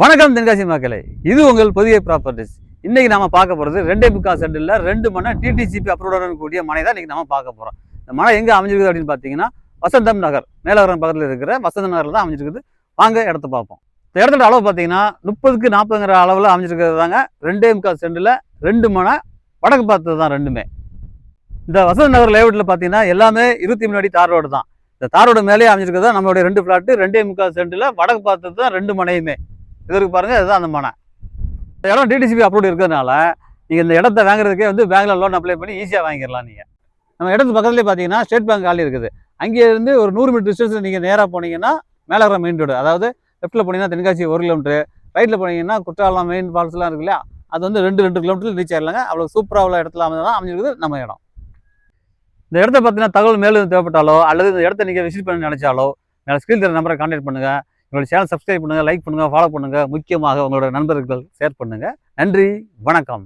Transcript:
வணக்கம் தென்காசி மக்களே. இது உங்கள் புதிய ப்ராப்பர்ட்டிஸ் இன்னைக்கு நாம பார்க்க போறது ரெண்டே முக்கால் சென்டில் ரெண்டு மனை டிடிசிபி அப்ரூவுடன் கூடிய மனை தான் இன்னைக்கு நம்ம பார்க்க போறோம். இந்த மனை எங்க அமைஞ்சிருக்குது அப்படின்னு பார்த்தீங்கன்னா வசந்தம் நகர். மேலவரம் பக்கத்தில் இருக்கிற வசந்த நகர்ல தான் அமைஞ்சிருக்குது. வாங்க இடத்த பார்ப்போம். இந்த இடத்தோட அளவு பார்த்தீங்கன்னா முப்பதுக்கு நாற்பதுங்கிற அளவில் அமைஞ்சிருக்கிறது தாங்க. ரெண்டே முக்கால் சென்டில் ரெண்டு மனை வடக்கு பார்த்தது தான் ரெண்டுமே. இந்த வசந்த நகர் லேஅவுட்டில் பார்த்தீங்கன்னா எல்லாமே இருபத்தி மூணு அடி தார் ரோடு தான். இந்த தார் ரோடு மேலேயே அமைஞ்சிருக்கிறது தான் நம்மளுடைய ரெண்டு ஃப்ளாட்டு ரெண்டே முக்கால் சென்டில் வடக்கு பார்த்தது தான் ரெண்டு மனையுமே. இதற்கு பாருங்கள் பாருங்க இதுதான் அந்த மனை. இந்த இடம் டிடிசிபி அப்ரூவ் இருக்கிறதுனால நீங்கள் இந்த இடத்த வாங்குறதுக்கே வந்து பேங்க்கில் லோன் அப்ளை பண்ணி ஈஸியாக வாங்கிடலாம் நீங்கள் நம்ம இடத்து பக்கத்துலேயே பார்த்தீங்கன்னா ஸ்டேட் பேங்க் காலி இருக்குது. அங்கேருந்து ஒரு நூறு மீட்டர் டிஸ்டன்ஸில் நீங்கள் நேராக போனீங்கன்னா மேலகர மெயின் ரோடு அதாவது லெஃப்ட்டில் போனீங்கன்னா தென்காசி ஒரு கிலோமீட்டர் ரைட்டில் போனீங்கன்னா குற்றாலம் மெயின் ஃபால்ஸ்லாம் இருக்கு இல்லையா? அது வந்து ரெண்டு ரெண்டு கிலோமீட்டர் ரீச் ஆயிடலாங்க. அவ்வளோ சூப்பராக உள்ள இடத்துல அமைஞ்சு அமைஞ்சிருக்குது நம்ம இடம். இந்த இடத்த பார்த்தீங்கன்னா தகவல் மேலும் தேவைப்பட்டாலோ அல்லது இந்த இடத்த நீங்கள் விசிட் பண்ண நினைச்சாலோ மேலே ஸ்கிரீன் தர நம்பரை கான்டாக்ட் பண்ணுங்கள் உங்களோட சேனல் சப்ஸ்கிரைப் பண்ணுங்கள் லைக் பண்ணுங்கள் ஃபாலோ பண்ணுங்கள் முக்கியமாக உங்களோட நண்பர்கள் ஷேர் பண்ணுங்கள் நன்றி வணக்கம்.